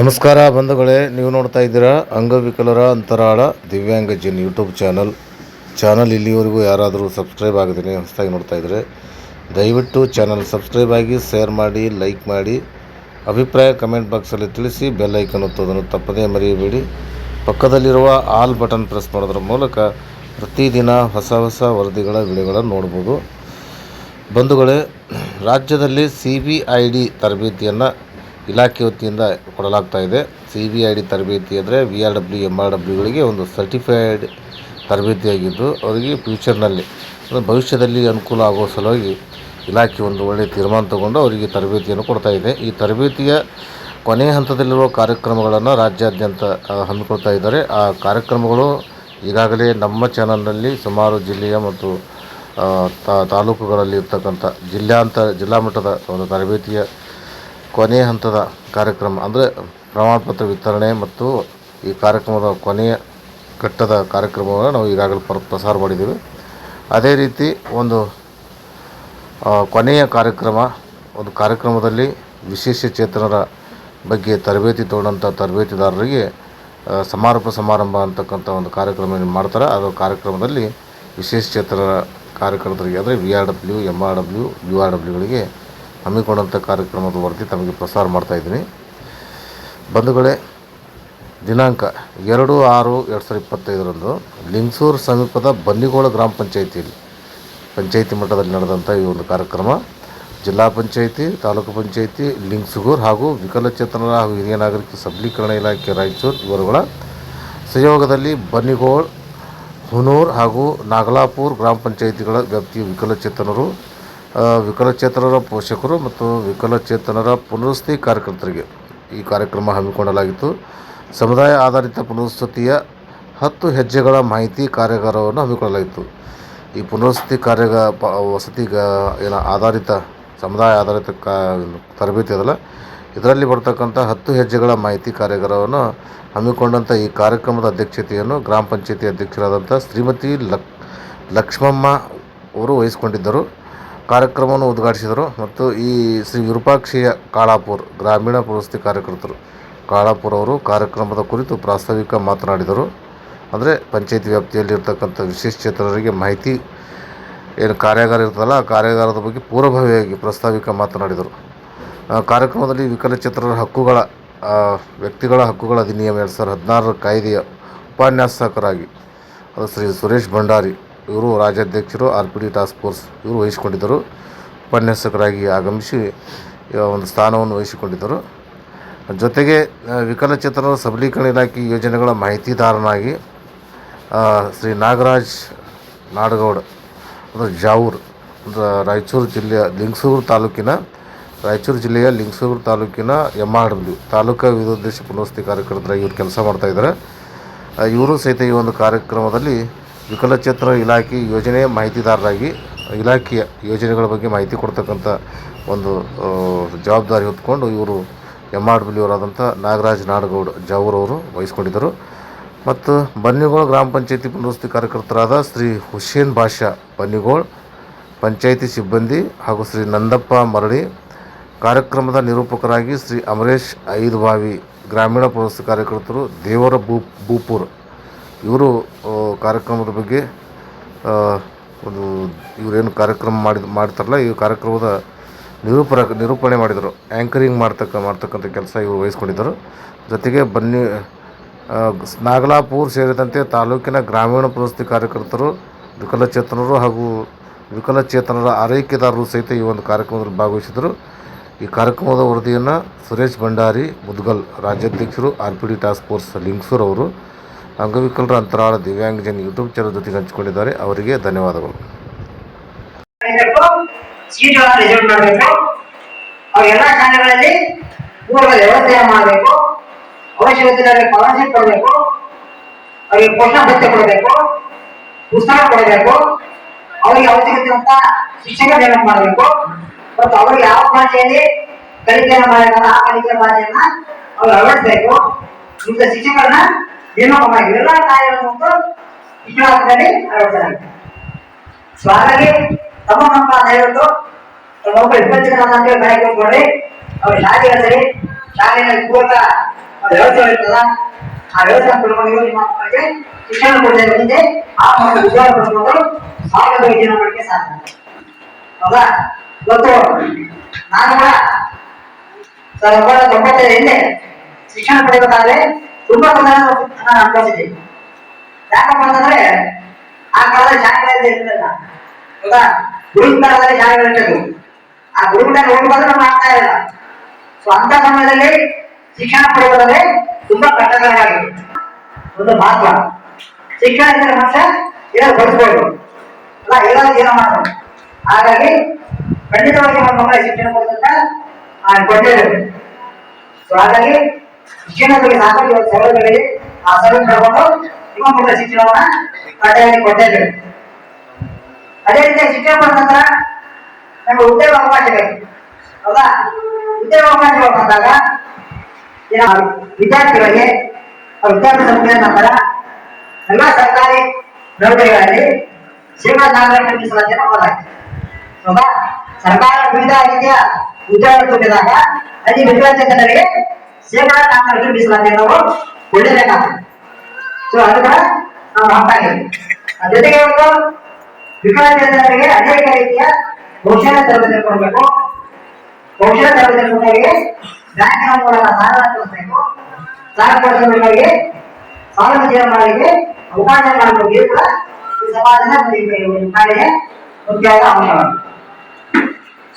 ನಮಸ್ಕಾರ ಬಂಧುಗಳೇ, ನೀವು ನೋಡ್ತಾ ಇದ್ದೀರಾ ಅಂಗವಿಕಲರ ಅಂತರಾಳ ದಿವ್ಯಾಂಗ ಜನ್ ಯೂಟ್ಯೂಬ್ ಚಾನಲ್. ಚಾನಲ್ ಇಲ್ಲಿವರೆಗೂ ಯಾರಾದರೂ ಸಬ್ಸ್ಕ್ರೈಬ್ ಆಗಿದ್ದೀನಿ ಹೊಸದಾಗಿ ನೋಡ್ತಾ ಇದ್ದರೆ ದಯವಿಟ್ಟು ಚಾನಲ್ ಸಬ್ಸ್ಕ್ರೈಬ್ ಆಗಿ, ಶೇರ್ ಮಾಡಿ, ಲೈಕ್ ಮಾಡಿ, ಅಭಿಪ್ರಾಯ ಕಮೆಂಟ್ ಬಾಕ್ಸಲ್ಲಿ ತಿಳಿಸಿ, ಬೆಲ್ ಐಕನ್ ಒತ್ತೋದನ್ನು ತಪ್ಪದೇ ಮರೆಯಬೇಡಿ. ಪಕ್ಕದಲ್ಲಿರುವ ಆಲ್ ಬಟನ್ ಪ್ರೆಸ್ ಮಾಡೋದ್ರ ಮೂಲಕ ಪ್ರತಿದಿನ ಹೊಸ ಹೊಸ ವರದಿಗಳ, ವಿಡಿಯೋಗಳನ್ನು ನೋಡ್ಬೋದು. ಬಂಧುಗಳೇ, ರಾಜ್ಯದಲ್ಲಿ ಸಿ ಬಿ ಐ ಡಿ ತರಬೇತಿಯನ್ನು ಇಲಾಖೆ ವತಿಯಿಂದ ಕೊಡಲಾಗ್ತಾ ಇದೆ. ಸಿ ಬಿ ಐ ಡಿ ತರಬೇತಿ ಅಂದರೆ V R W M R ಡಬ್ಲ್ಯೂಗಳಿಗೆ ಒಂದು ಸರ್ಟಿಫೈಡ್ ತರಬೇತಿಯಾಗಿದ್ದು, ಅವರಿಗೆ ಫ್ಯೂಚರ್ನಲ್ಲಿ ಅಂದರೆ ಭವಿಷ್ಯದಲ್ಲಿ ಅನುಕೂಲ ಆಗೋ ಸಲುವಾಗಿ ಇಲಾಖೆ ಒಂದು ಒಳ್ಳೆಯ ತೀರ್ಮಾನ ತಗೊಂಡು ಅವರಿಗೆ ತರಬೇತಿಯನ್ನು ಕೊಡ್ತಾ ಇದೆ. ಈ ತರಬೇತಿಯ ಕೊನೆಯ ಹಂತದಲ್ಲಿರುವ ಕಾರ್ಯಕ್ರಮಗಳನ್ನು ರಾಜ್ಯಾದ್ಯಂತ ಹಮ್ಮಿಕೊಳ್ತಾ ಇದ್ದಾರೆ. ಆ ಕಾರ್ಯಕ್ರಮಗಳು ಈಗಾಗಲೇ ನಮ್ಮ ಚಾನಲ್ನಲ್ಲಿ ಸುಮಾರು ಜಿಲ್ಲೆಯ ಮತ್ತು ತಾಲೂಕುಗಳಲ್ಲಿ ಇರ್ತಕ್ಕಂಥ ಜಿಲ್ಲಾಂತ ಜಿಲ್ಲಾ ಮಟ್ಟದ ಒಂದು ತರಬೇತಿಯ ಕೊನೆಯ ಹಂತದ ಕಾರ್ಯಕ್ರಮ, ಅಂದರೆ ಪ್ರಮಾಣಪತ್ರ ವಿತರಣೆ ಮತ್ತು ಈ ಕಾರ್ಯಕ್ರಮದ ಕೊನೆಯ ಘಟ್ಟದ ಕಾರ್ಯಕ್ರಮವನ್ನು ನಾವು ಈಗಾಗಲೇ ಪ್ರ, ಪ್ರಸಾರ ಮಾಡಿದ್ದೀವಿ. ಅದೇ ರೀತಿ ಒಂದು ಕೊನೆಯ ಕಾರ್ಯಕ್ರಮ, ಒಂದು ಕಾರ್ಯಕ್ರಮದಲ್ಲಿ ವಿಶೇಷ ಚೇತನರ ಬಗ್ಗೆ ತರಬೇತಿ ತೊಗೊಂಡಂಥ ತರಬೇತಿದಾರರಿಗೆ ಸಮಾರೋಪ ಸಮಾರಂಭ ಅಂತಕ್ಕಂಥ ಒಂದು ಕಾರ್ಯಕ್ರಮ ಏನು ಮಾಡ್ತಾರೆ. ಅದು ಕಾರ್ಯಕ್ರಮದಲ್ಲಿ ವಿಶೇಷ ಚೇತನರ ಕಾರ್ಯಕರ್ತರಿಗೆ, ಅಂದರೆ V R W M R W U R ಡಬ್ಲ್ಯೂಗಳಿಗೆ ಹಮ್ಮಿಕೊಂಡಂಥ ಕಾರ್ಯಕ್ರಮದ ವರದಿ ತಮಗೆ ಪ್ರಸಾರ ಮಾಡ್ತಾಯಿದ್ದೀನಿ ಬಂಧುಗಳೇ, ದಿನಾಂಕ ಎರಡು ಆರು ಎರಡು ಸಾವಿರದ ಇಪ್ಪತ್ತೈದರಂದು ಲಿಂಗಸೂರು ಸಮೀಪದ ಬನ್ನಿಗೋಳ ಗ್ರಾಮ ಪಂಚಾಯಿತಿಯಲ್ಲಿ, ಪಂಚಾಯಿತಿ ಮಟ್ಟದಲ್ಲಿ ನಡೆದಂಥ ಈ ಒಂದು ಕಾರ್ಯಕ್ರಮ. ಜಿಲ್ಲಾ ಪಂಚಾಯಿತಿ, ತಾಲೂಕು ಪಂಚಾಯಿತಿ ಲಿಂಗ್ಸುಗೂರ್ ಹಾಗೂ ವಿಕಲಚೇತನರ ಹಾಗೂ ಹಿರಿಯ ನಾಗರಿಕ ಸಬಲೀಕರಣ ಇಲಾಖೆ ರಾಯಚೂರು ಇವರುಗಳ ಸಹಯೋಗದಲ್ಲಿ ಬನ್ನಿಗೋಳ್, ಹುನೂರ್ ಹಾಗೂ ನಾಗಲಾಪುರ್ ಗ್ರಾಮ ಪಂಚಾಯಿತಿಗಳ ವ್ಯಾಪ್ತಿಯ ವಿಕಲಚೇತನರು ವಿಕಲಚೇತನರ ಪೋಷಕರು ಮತ್ತು ವಿಕಲಚೇತನರ ಪುನರ್ವಸತಿ ಕಾರ್ಯಕರ್ತರಿಗೆ ಈ ಕಾರ್ಯಕ್ರಮ ಹಮ್ಮಿಕೊಳ್ಳಲಾಗಿತ್ತು. ಸಮುದಾಯ ಆಧಾರಿತ ಪುನರ್ವಸತಿಯ ಹತ್ತು ಹೆಜ್ಜೆಗಳ ಮಾಹಿತಿ ಕಾರ್ಯಾಗಾರವನ್ನು ಹಮ್ಮಿಕೊಳ್ಳಲಾಗಿತ್ತು. ಈ ಪುನರ್ವಸತಿ ಕಾರ್ಯಗ, ಪ, ವಸತಿ ಏನು ಆಧಾರಿತ, ಸಮುದಾಯ ಆಧಾರಿತ ಕಾ, ತರಬೇತಿ ಅದಲ್ಲ. ಇದರಲ್ಲಿ ಬರ್ತಕ್ಕಂಥ ಹತ್ತು ಹೆಜ್ಜೆಗಳ ಮಾಹಿತಿ ಕಾರ್ಯಾಗಾರವನ್ನು ಹಮ್ಮಿಕೊಂಡಂಥ ಈ ಕಾರ್ಯಕ್ರಮದ ಅಧ್ಯಕ್ಷತೆಯನ್ನು ಗ್ರಾಮ ಪಂಚಾಯತಿ ಅಧ್ಯಕ್ಷರಾದಂಥ ಶ್ರೀಮತಿ ಲಕ್, ಲಕ್ಷ್ಮಮ್ಮ ಅವರು ವಹಿಸಿಕೊಂಡಿದ್ದರು. ಕಾರ್ಯಕ್ರಮವನ್ನು ಉದ್ಘಾಟಿಸಿದರು ಮತ್ತು ಈ ಶ್ರೀ ವಿರೂಪಾಕ್ಷಿಯ ಕಾಳಾಪುರ್ ಗ್ರಾಮೀಣ ಪ್ರವೃತ್ತಿ ಕಾರ್ಯಕರ್ತರು. ಕಾಳಾಪುರ್ ಅವರು ಕಾರ್ಯಕ್ರಮದ ಕುರಿತು ಪ್ರಾಸ್ತಾವಿಕ ಮಾತನಾಡಿದರು. ಅಂದರೆ ಪಂಚಾಯತಿ ವ್ಯಾಪ್ತಿಯಲ್ಲಿ ಇರತಕ್ಕಂಥ ವಿಶೇಷ ಚೇತನರಿಗೆ ಮಾಹಿತಿ, ಏನು ಕಾರ್ಯಾಗಾರ ಇರ್ತದಲ್ಲ ಆ ಕಾರ್ಯಾಗಾರದ ಬಗ್ಗೆ ಪೂರ್ವಭಾವಿಯಾಗಿ ಪ್ರಸ್ತಾವಿಕ ಮಾತನಾಡಿದರು. ಕಾರ್ಯಕ್ರಮದಲ್ಲಿ ವಿಕಲಚೇತನರ ಹಕ್ಕುಗಳ ವ್ಯಕ್ತಿಗಳ ಹಕ್ಕುಗಳ ಅಧಿನಿಯಮ ಎರಡು ಸಾವಿರದ ಹದಿನಾರರ ಕಾಯ್ದೆಯ ಉಪನ್ಯಾಸಕರಾಗಿ ಶ್ರೀ ಸುರೇಶ್ ಭಂಡಾರಿ ಇವರು ರಾಜ್ಯಾಧ್ಯಕ್ಷರು R P D task force ಇವರು ವಹಿಸಿಕೊಂಡಿದ್ದರು. ಉಪನ್ಯಾಸಕರಾಗಿ ಆಗಮಿಸಿ ಒಂದು ಸ್ಥಾನವನ್ನು ವಹಿಸಿಕೊಂಡಿದ್ದರು. ಜೊತೆಗೆ ವಿಕಲಚೇತನರ ಸಬಲೀಕರಣ ಇಲಾಖೆ ಯೋಜನೆಗಳ ಮಾಹಿತಿದಾರನಾಗಿ ಶ್ರೀ ನಾಗರಾಜ್ ನಾಡಗೌಡ ಅಂದರೆ ಜಾವೂರ್ ರಾಯಚೂರು ಜಿಲ್ಲೆಯ ಲಿಂಗಸೂರು ತಾಲೂಕಿನ, ರಾಯಚೂರು ಜಿಲ್ಲೆಯ ಲಿಂಗಸೂರು ತಾಲೂಕಿನ ಎಂ ಆರ್ ಡಬ್ಲ್ಯೂ ತಾಲೂಕಾ ವಿರೋದ್ದೇಶ ಪುನರ್ವಸತಿ ಕಾರ್ಯಕರ್ತರಾಗಿ ಇವರು ಕೆಲಸ ಮಾಡ್ತಾಯಿದ್ದಾರೆ ಇವರು ಸಹಿತ ಈ ಒಂದು ಕಾರ್ಯಕ್ರಮದಲ್ಲಿ ವಿಕಲಚೇತನ ಇಲಾಖೆ ಯೋಜನೆ ಮಾಹಿತಿದಾರರಾಗಿ, ಇಲಾಖೆಯ ಯೋಜನೆಗಳ ಬಗ್ಗೆ ಮಾಹಿತಿ ಕೊಡ್ತಕ್ಕಂಥ ಒಂದು ಜವಾಬ್ದಾರಿ ಹೊತ್ಕೊಂಡು ಇವರು ಎಂ ಆರ್ ಡಬ್ಲ್ಯೂ ಅವರಾದಂಥ ನಾಗರಾಜ್ ನಾಡಗೌಡ ಜಾವೂರವರು ವಹಿಸ್ಕೊಂಡಿದ್ದರು. ಮತ್ತು ಬನ್ನಿಗೋಳ ಗ್ರಾಮ ಪಂಚಾಯತಿ ಪುನರ್ವಸತಿ ಕಾರ್ಯಕರ್ತರಾದ ಶ್ರೀ ಹುಸೇನ್ ಬಾಷಾ ಬನ್ನಿಗೋಳ್, ಪಂಚಾಯಿತಿ ಸಿಬ್ಬಂದಿ ಹಾಗೂ ಶ್ರೀ ನಂದಪ್ಪ ಮರಳಿ ಕಾರ್ಯಕ್ರಮದ ನಿರೂಪಕರಾಗಿ ಶ್ರೀ ಅಮರೇಶ್ ಐದು ಬಾವಿ ಗ್ರಾಮೀಣ ಪುನರ್ವಸತಿ ಕಾರ್ಯಕರ್ತರು ದೇವರ ಭೂ, ಭೂಪುರ್ ಇವರು ಕಾರ್ಯಕ್ರಮದ ಬಗ್ಗೆ ಒಂದು ಇವರೇನು ಕಾರ್ಯಕ್ರಮ ಮಾಡಿದ, ಮಾಡ್ತಾರಲ್ಲ, ಈ ಕಾರ್ಯಕ್ರಮದ ನಿರೂಪರ, ನಿರೂಪಣೆ ಮಾಡಿದರು. ಆ್ಯಂಕರಿಂಗ್ ಮಾಡ್ತಕ್ಕ, ಮಾಡ್ತಕ್ಕಂಥ ಕೆಲಸ ಇವರು ವಹಿಸ್ಕೊಂಡಿದ್ದರು. ಜೊತೆಗೆ ಬನ್ನಿ ನಾಗಲಾಪುರ್ ಸೇರಿದಂತೆ ತಾಲೂಕಿನ ಗ್ರಾಮೀಣ ಪ್ರಶಸ್ತಿ ಕಾರ್ಯಕರ್ತರು, ವಿಕಲಚೇತನರು ಹಾಗೂ ವಿಕಲಚೇತನರ ಆರೈಕೆದಾರರು ಸಹಿತ ಈ ಒಂದು ಕಾರ್ಯಕ್ರಮದಲ್ಲಿ ಭಾಗವಹಿಸಿದರು ಈ ಕಾರ್ಯಕ್ರಮದ ವರದಿಯನ್ನು ಸುರೇಶ್ ಭಂಡಾರಿ, ಮುದ್ಗಲ್ ರಾಜ್ಯಾಧ್ಯಕ್ಷರು R P D task force Lingsugur ಅವರು ಅಂಗವಿಕಲರ ಅಂತರಾಳ ದಿವ್ಯಾಂಗಜನ್ ಯೂಟ್ಯೂಬ್ ಚಾನಲ್ ಜೊತೆಗೆ ಹಂಚಿಕೊಂಡಿದ್ದಾರೆ. ಅವರಿಗೆ ಧನ್ಯವಾದಗಳು. ಎಲ್ಲ ಶಾಲೆಗಳಲ್ಲಿ ಪೂರ್ವ ವ್ಯವಸ್ಥೆ ಮಾಡಬೇಕು. ಅವಶ್ಯಕತೆ ಸ್ಕಾಲರ್ಶಿಪ್ ಕೊಡಬೇಕು. ಅವರಿಗೆ ಪೋಷಣ ಭತ್ಯೆ ಕೊಡಬೇಕು. ಪುಸ್ತಕ ಕೊಡಬೇಕು. ಅವರಿಗೆ ಅವಶ್ಯಕತೆ ಅಂತ ಶಿಕ್ಷಕ ಮಾಡಬೇಕು. ಮತ್ತು ಅವರಿಗೆ ಯಾವ ಭಾಷೆಯಲ್ಲಿ ಕಲಿಕೆಯನ್ನು ಮಾಡಿದಾಗ ಆ ಕಲಿಕೆ ಭಾಷೆಯನ್ನ ಅವ್ರು ಅಳವಡಿಸಬೇಕು. ಇಂಥ ಶಿಕ್ಷಕರನ್ನ ಮಾಡಿ ಎಲ್ಲ ಕಾರ್ಯಗಳನ್ನು ಇತಿಹಾಸದಲ್ಲಿ ಅಳವಡಿಸಲಾಗಿದೆ ಸೊ ಹಾಗಾಗಿ ತಮ್ಮ ನಮ್ಮ ದಯವಿಟ್ಟು ಒಬ್ಬ ಇಪ್ಪತ್ತು ಜನ ಅಂತೇಳಿ ಕಾರ್ಯಕ್ರಮ ಕೊಡ್ರಿ ಅವ್ರ ಶಾಲೆಯಲ್ಲಿ ಸರಿ ಶಾಲೆಯಲ್ಲಿ ಪೂರ್ವ ವ್ಯವಸ್ಥೆ ಇರ್ತದ ಆ ವ್ಯವಸ್ಥೆ ತಿಳ್ಕೊಂಡು ನಿಮ್ಮ ಮಕ್ಕಳಿಗೆ ಶಿಕ್ಷಣ ಕೊಡ್ತಾ ಮುಂದೆ ಆ ಮಕ್ಕಳು ಉದ್ಯೋಗ ಪಡ್ಕೊಂಡು ಸ್ವಾವಲಂಬಿ ಜೀವನ ಮಾಡಲಿಕ್ಕೆ ಸಾಧ್ಯ ಹೌದಾ? ಗೊತ್ತು. ನಾನು ಕೂಡ ಸಾವಿರದ ಒಂಬೈನೂರ ತೊಂಬತ್ತೈದು ಹಿಂದೆ ಶಿಕ್ಷಣ ಪಡೆಯಬೇಕಾದ್ರೆ ತುಂಬಾ ತೊಂದರೆ ಅನುಭವಿಸಿದ್ದೀನಿ ಯಾಕಪ್ಪ ಅಂತಂದ್ರೆ ಆ ಕಾಲದಲ್ಲಿ ಶಾಲೆಗಳಲ್ಲಿ ಇರಲಿಲ್ಲ. ಹೌದಾ ಗುರುವಿನ ಕಾಲದಲ್ಲಿ ಶಾಲೆಗಳು ಇರ್ತದ್ದು ಆ ಗುರುವಿನ ಹೋಗ್ಬಾದ್ರೆ ನಮ್ಗೆ ಆಗ್ತಾ ಇರಲಿಲ್ಲ ಸೊ ಅಂತ ಸಮಯದಲ್ಲಿ ಶಿಕ್ಷಣ ಪಡೆಯೋದಾದ್ರೆ ತುಂಬಾ ಕಷ್ಟಕರವಾಗಿದೆ ಒಂದು ಮಹತ್ವ. ಶಿಕ್ಷಣ ಇದ್ದರೆ ಮನುಷ್ಯ ಏನೋ ಬಳಸ್ಬೋದು ಅಲ್ಲ ಏನೋ ಜೀವನ ಮಾಡಬಹುದು ಹಾಗಾಗಿ ಖಂಡಿತವಾಗಿ ನಮ್ಮ ಮಕ್ಕಳ ಶಿಕ್ಷಣ ಕೊಡೋದಂತ ನಾನು ಕೊಟ್ಟಿದ್ದೇನೆ ಸೊ ಹಾಗಾಗಿ ಶಿಕ್ಷಣದಲ್ಲಿ ಬಗ್ಗೆ ಸಾಕಷ್ಟು ಸೌಲಭ್ಯಗಳಿದೆ ಆ ಸೌಲಭ್ಯ ತಗೊಂಡು ನಿಮ್ಮ ಮಕ್ಕಳ ಶಿಕ್ಷಣವನ್ನ ಕಡ್ಡಾಯವಾಗಿ ಕೊಟ್ಟಿದ್ದೇವೆ ಅದೇ ರೀತಿ ಶಿಕ್ಷಣ ನಂತರ ನಮಗೆ ಉದ್ಯೋಗ ಅವಕಾಶ ಬೇಕು ಹೌದಾ ಉದ್ಯೋಗ ಅವಕಾಶಗಳು ಬಂದಾಗ ವಿದ್ಯಾರ್ಥಿಗಳಿಗೆ ವಿದ್ಯಾರ್ಥಿ ಸಂಸ್ಥೆ ನಂತರ ಎಲ್ಲ ಸರ್ಕಾರಿ ನೌಕರಿಗಳಲ್ಲಿ ಸೇವಾ ನಾಲ್ಕು ಮೀಸಲಾತಿಯನ್ನು ಮಾಡಲಾಗಿದೆ ಹೌದಾ ಸರ್ಕಾರ ವಿವಿಧ ರೀತಿಯ ಉದ್ಯೋಗ ತುಂಬಿದಾಗ ಅಲ್ಲಿ ಸೇವಾ ಶೇಕಡ ನಾಲ್ಕು ಮೀಸಲಾತಿಯನ್ನು ಕೊಡಲೇಬೇಕಾಗ್ತದೆ ಸೊ ಅದು ಕೂಡ ನಾವು ಮಾಡ್ತಾ ಇದ್ದೀವಿ. ಜೊತೆಗೆ ಒಂದು ವಿಕಲಚೇತನರಿಗೆ ಅನೇಕ ರೀತಿಯ ಕೌಶಲ ತರಬೇತಿ ಕೊಡಬೇಕು. ಕೌಶಲ ತರಬೇತಿ ಬ್ಯಾಂಕ್ ಬ್ಯಾಂಕಿನ ಮೂಲಕ ಸಾಲ ಕೊಡಬೇಕು ಸಾಲ ಕೊಡಿಸೋರಿಗೆ ಸಾಲ ಜೀವನ ಮಾಡಲಿಕ್ಕೆ ಅವಕಾಶ ಮಾಡಬೇಕು ಕೂಡ ಈ ಸಮಾಜದ ಕಾರ್ಯ ಮುಖ್ಯವಾದ ಅಂಶವಾಗಿದೆ.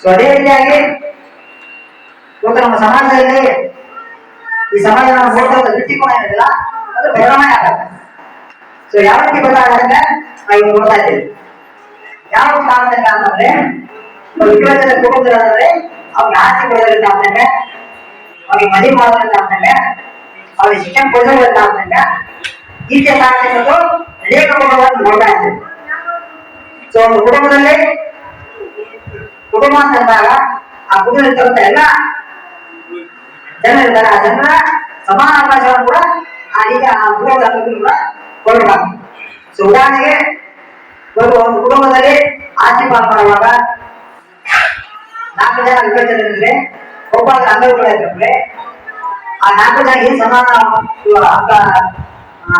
ಸೊ ಅದೇ ರೀತಿಯಾಗಿ, ಇವತ್ತು ನಮ್ಮ ಸಮಾಜದಲ್ಲಿ ಈ ಸಮಾಜ ನಾವು ದೃಷ್ಟಿಕೋನ ಏನಿಲ್ಲ ಅದು ಬದಲಾವಣೆ ಆಗುತ್ತೆ ಸೊ ಯಾವ ರೀತಿ ಬದಲಾಗುತ್ತೆ ನಾವು ನೋಡ್ತಾ ಇದ್ದೀವಿ ಯಾವ ಕಾರಣದಿಂದ ಅಂತಂದ್ರೆ ವಿಕಲಚೇತನ ಕುಟುಂಬದಲ್ಲಂದ್ರೆ ಅವ್ರಿಗೆ ಆಸ್ತಿ ಕೊಡೋದ್ರಿಂದ ಅಂತಂದ್ರೆ ಅವ್ರಿಗೆ ಮದುವೆ ಮಾಡೋದ್ರಿಂದ ಅಂತಂದ್ರೆ ಅವ್ರಿಗೆ ಶಿಕ್ಷಣ ಕೊಡೋದ್ರಿಂದ ಅಂತಂದ್ರೆ ಈ ಕಾರಣಗಳು ಅನೇಕ ಕುಟುಂಬಗಳನ್ನು ನೋಡ್ತಾ ಇದ್ದೀವಿ ಸೊ ಒಂದು ಕುಟುಂಬದಲ್ಲಿ ಕುಟುಂಬ ಅಂತಂದಾಗ ಆ ಕುಟುಂಬದಲ್ಲಿ ಎಲ್ಲ ಜನರಿದ್ದಾರೆ ಆ ಜನರ ಸಮಾನ ಅವಕಾಶವನ್ನು ಕೂಡ ಆ ಈಗ ಆ ಕುಟುಂಬದ ಅಭಿವೃದ್ಧಿ ಕೂಡ ಕೊಡಬೇಕು ಸೊ ಉದಾಹರಣೆಗೆ, ಒಂದು ಒಂದು ಕುಟುಂಬದಲ್ಲಿ ಆಸ್ತಿ ಪಾಲ್ ಮಾಡುವಾಗ ನಾಲ್ಕು ಜನ ವಿವೇಚನೆ ಒಬ್ಬ ಅಂಗವಿಕಲ ಆ ನಾಲ್ಕು ಜನ ಏನ್ ಸಮಾನ ಅಂಗ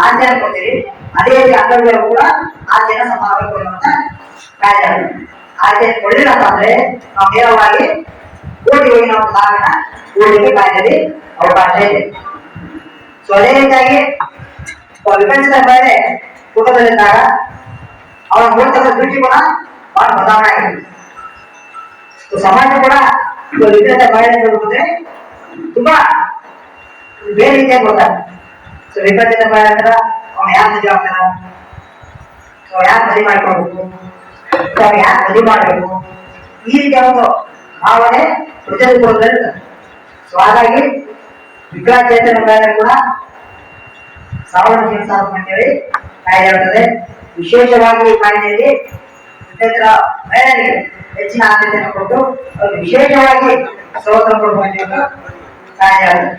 ಆಚರಣೆ ಕೊಡ್ತೀವಿ ಅದೇ ರೀತಿ ಅಂಗವಿಕಲ ಕೂಡ ಆಚರಣೆ ಸಮಾನ ಕೊಡುವಂತ ಕಾಯ್ದೆ ಆಸ್ತಿಯನ್ನು ಕೊಡಲಿಲ್ಲಪ್ಪ ಅಂದ್ರೆ ನಾವು ನೇರವಾಗಿ ಕೋಟಿ ಹೋಗಿ ನಾವು ಕಾರಣ ಕೋಟಿಗೆ ಕಾಯ್ದೆಯಲ್ಲಿ ಅವಕಾಶ ಇದೆ ಸೊ ಅದೇ ರೀತಿಯಾಗಿ ವಿಭಜಿಸಿದ ಮೇಲೆ ಕುಟುಂಬದಲ್ಲಿದ್ದಾಗ ಅವನ ನೋಡ್ತಕ್ಕ ಕೂಡ ಬಹಳ ಬದಲಾವಣೆ ಆಗಿದೆ ಸಮಾಜ ಕೂಡ ವಿಧದ ಮಹಿಳೆ ನೋಡಿದ್ರೆ ತುಂಬಾ ಬೇರೆ ರೀತಿಯಾಗಿ ಗೊತ್ತಾಗ ಸೊ ವಿಭಜಿತ ಮಹಿಳೆ ಹತ್ರ ಅವನ ಯಾರು ಮದುವೆ ಆಗ್ತಾರ ಸೊ ಯಾರು ಮದುವೆ ಮಾಡ್ಕೊಳ್ಬೇಕು ಯಾರು ಮದುವೆ ಮಾಡಬೇಕು ಈ ರೀತಿಯ ಒಂದು ಭಾವನೆ ಇರ್ತದೆ ಸೊ ಹಾಗಾಗಿ ವಿಕಲಚೇತನ ಮಹಿಳೆ ಕೂಡ ಸಾವಿರ ಜೀವನ ಸಾಧನೆ ಅಂತೇಳಿ ಕಾಯ್ದೆ ಇರ್ತದೆ ವಿಶೇಷವಾಗಿ ಈ ವಿಕಲಚೇತನ ಮಹಿಳೆಯರಿಗೆ ಹೆಚ್ಚಿನ ಆದ್ಯತೆಯನ್ನು ಕೊಟ್ಟು ಅವ್ರಿಗೆ ವಿಶೇಷವಾಗಿ ಸೌಲಭ್ಯ ಕೊಡುವ ಕಾಯ್ದೆ ಆಗಿದೆ